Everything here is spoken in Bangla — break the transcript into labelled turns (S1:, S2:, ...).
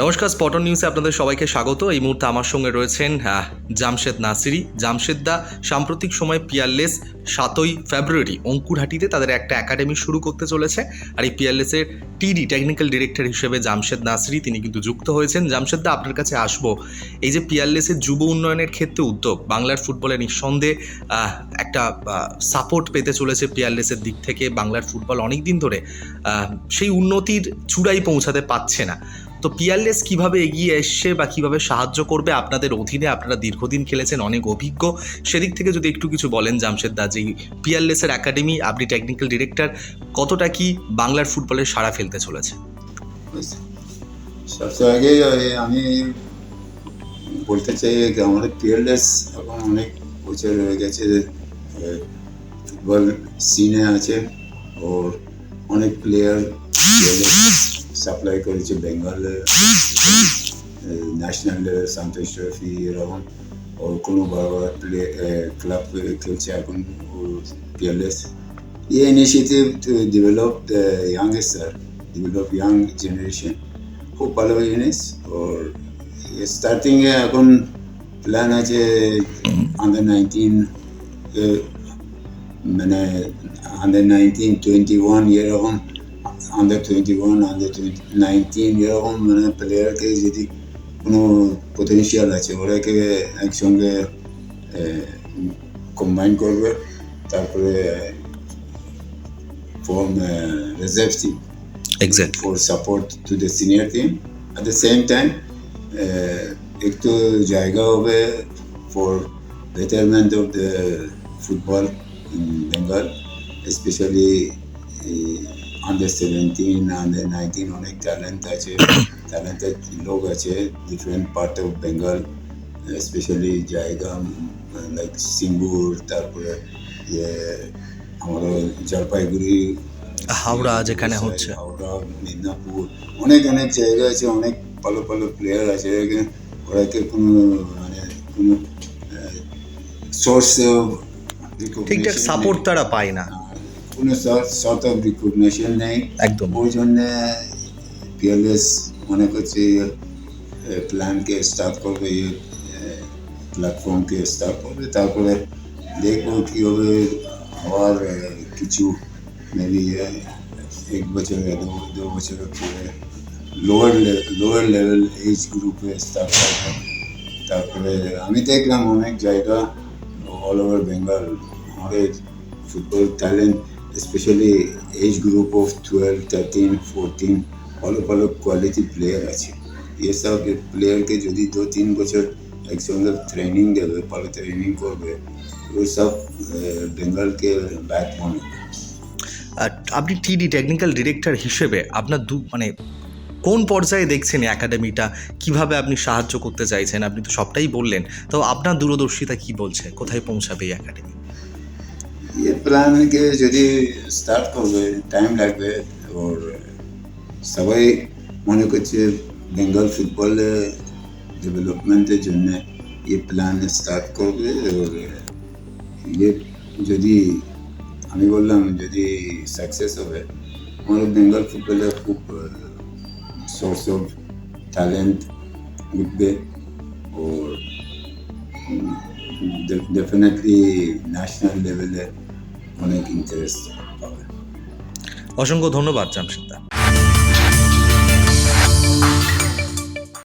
S1: নমস্কার, স্পটন নিউজে আপনাদের সবাইকে স্বাগত। এই মুহূর্তে আমার সঙ্গে রয়েছেন জামশেদ নাসিরি। জামশেদদা সাম্প্রতিক সময় পিয়ারলেস সাতই ফেব্রুয়ারি অঙ্কুরহাটিতে তাদের একটা একাডেমি শুরু করতে চলেছে। আর এই পিয়ারলেসের টিডি, টেকনিক্যাল ডিরেক্টর হিসেবে জামশেদ নাসিরি তিনি কিন্তু যুক্ত হয়েছেন। জামশেদদা আপনার কাছে আসব। এই যে পিয়ারলেসের যুব উন্নয়নের ক্ষেত্রে উদ্যোগ, বাংলার ফুটবলে নিঃসন্দেহে একটা সাপোর্ট পেতে চলেছে পিয়ারলেসের দিক থেকে বাংলার ফুটবল অনেক দিন ধরে সেই উন্নতির চূড়াই পৌঁছাতে পারছে না। তো পিয়ারলেস কীভাবে এগিয়ে এসছে বা কীভাবে সাহায্য করবে আপনাদের অধীনে? আপনারা দীর্ঘদিন খেলেছেন, অনেক অভিজ্ঞ। সেদিক থেকে যদি একটু কিছু বলেন জামশেদ দা যে পিয়ারলেসের একাডেমি আপনি টেকনিক্যাল ডিরেক্টর কতটা কি বাংলার ফুটবলে সাড়া ফেলতে চলেছে?
S2: সবচেয়ে আগে আমি বলতে চাই আমাদের পিয়ারলেস এখন অনেক বছর হয়ে গেছে ফুটবল সিনে আছে। ওর অনেক প্লেয়ার সাপ্লাই করেছে বেঙ্গলে ন্যাশনাল সন্তোষ ট্রফি এরকম। ওর কোনো বড় বড় প্লে ক্লাব খেলছে এখন পিয়ারলেস ये initiative to develop the youngster, develop young generation খুব ভালো জিনিস ওর স্টার্টিং এ এখন প্ল্যান আছে আন্ডার নাইনটিন মানে আন্ডার নাইনটিন টোয়েন্টি ওয়ান এরকম। Under twenty one under twenty nineteen এরকম মানে প্লেয়ারকে যদি কোনো পটেনশিয়াল আছে ওরাকে একসঙ্গে কম্বাইন করবে তারপরে a reserve team
S1: exact
S2: for support to the senior team. At the same time, uh, একটু জায়গা হবে for betterment of the football in Bengal, especially uh, under 17, under 19 অনেক ট্যালেন্ট আছে ট্যালেন্টেড লোক আছে different part of Bengal specially জায়গা লাইক সিঙ্গুর তারপরে ইয়ে আমাদের জলপাইগুড়ি
S1: হাওড়া যেখানে হচ্ছে।
S2: হাওড়া মেদিনীপুর অনেক অনেক জায়গা আছে অনেক ভালো ভালো প্লেয়ার আছে ওরাকে কোনো মানে কোনো সোর্স
S1: ঠিকঠাক সাপোর্ট তারা পায় না
S2: কোনো সর্ট অফ রিকগনিশন নেই।
S1: একদম।
S2: ওই জন্যে পিএলএস মনে করছে প্ল্যানকে স্টার্ট করবে এই প্ল্যাটফর্মকে স্টার্ট করবে। তারপরে দেখব কীভাবে আবার আহ, কিছু মেবি এক বছর দু দু বছরের পরে লোয়ার লোয়ার লেভেল এজ গ্রুপে স্টার্ট করবে। তারপরে আমি দেখলাম অনেক জায়গা অল ওভার বেঙ্গল আমাদের football talent specially age group of twelve thirteen fourteen ভালো ভালো কোয়ালিটি প্লেয়ার আছে। এসব প্লেয়ারকে যদি দু, তিন বছর একসঙ্গে ট্রেনিং দেবে, ভালো ট্রেনিং করবে, ওই সব বেঙ্গলকে ব্যাক
S1: আর আপনি টিডি টেকনিক্যাল ডিরেক্টর হিসেবে আপনার দু মানে কোন পর্যায়ে দেখছেন একাডেমিটা কীভাবে আপনি সাহায্য করতে চাইছেন? আপনি তো সবটাই বললেন। তো আপনার দূরদর্শিতা কি বলছে? কোথায় পৌঁছাবে এই একাডেমি
S2: প্ল্যানকে যদি স্টার্ট করবে টাইম লাগবে ওর সবাই মনে করছে বেঙ্গল ফুটবলে ডেভেলপমেন্টের জন্য এই প্ল্যান স্টার্ট করবে ওর ইয়ে যদি আমি বললাম যদি সাকসেস হবে আমাদের বেঙ্গল ফুটবলে খুব সোর্স অফ ট্যালেন্ট উঠবে ওর ডেফিনেটলি ন্যাশনাল লেভেলে অনেক ইন্টারেস্ট পাবে
S1: অসংখ্য ধন্যবাদ জামশেদদা।